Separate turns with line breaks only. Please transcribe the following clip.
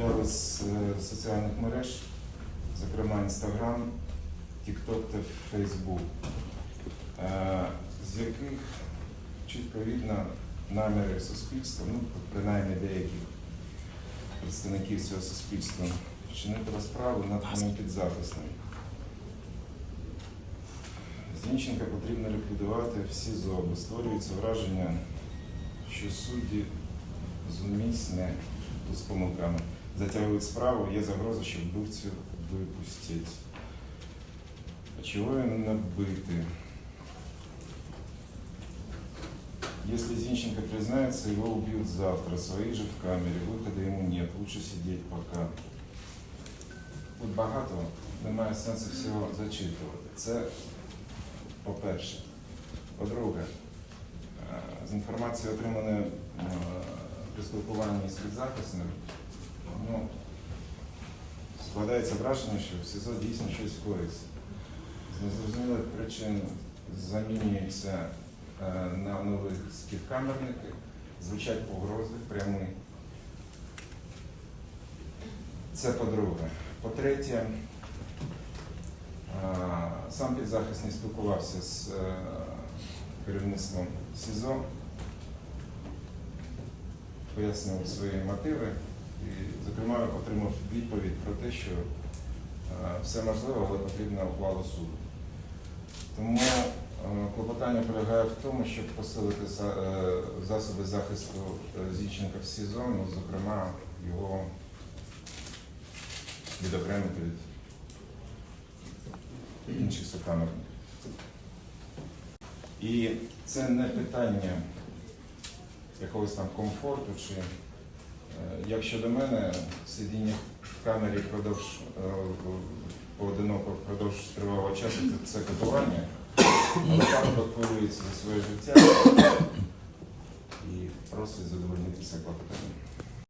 матеріали з е, соціальних мереж, зокрема Instagram, TikTok та Facebook, е, з яких чітко видно наміри суспільства, ну, принаймні деяких представників цього суспільства, вчинити розправу над підзаписним. Зінченка потрібно ліквідувати в СІЗО, бо створюється враження, що судді зумисне тут з помилками затягують справу, є загроза, що вбивцю випустять. А чого вбити? Если Зинченко признается, его убьют завтра, свои же в камере, выхода ему нет, лучше сидеть пока. Тут багато, немає сенсу всього зачитувати. Це по-перше. По-друге, е, з інформації, отриманої е, при спілкуванні з підзахисним, ну, складається враження, що в СІЗО дійсно щось коїться. З незрозумілих причин замінюється е, на нових співкамерники, звучать погрози прямі. Це по-друге. По-третє, е, сам підзахисний спілкувався з е, керівництвом СІЗО, пояснював свої мотиви і, зокрема, отримав відповідь про те, що е, все можливо, але потрібна ухвала суду. Тому е, клопотання полягає в тому, щоб посилити е, засоби захисту Зінченка в СІЗО, ну, зокрема, його відокремити від інших сокамерників. І це не питання якогось там комфорту, чи е, як щодо мене, сидіння в камері впродовж е, поодиноко впродовж тривалого часу це, катування, але пан хвилюється за своє життя і просить задовольнити це клопотання.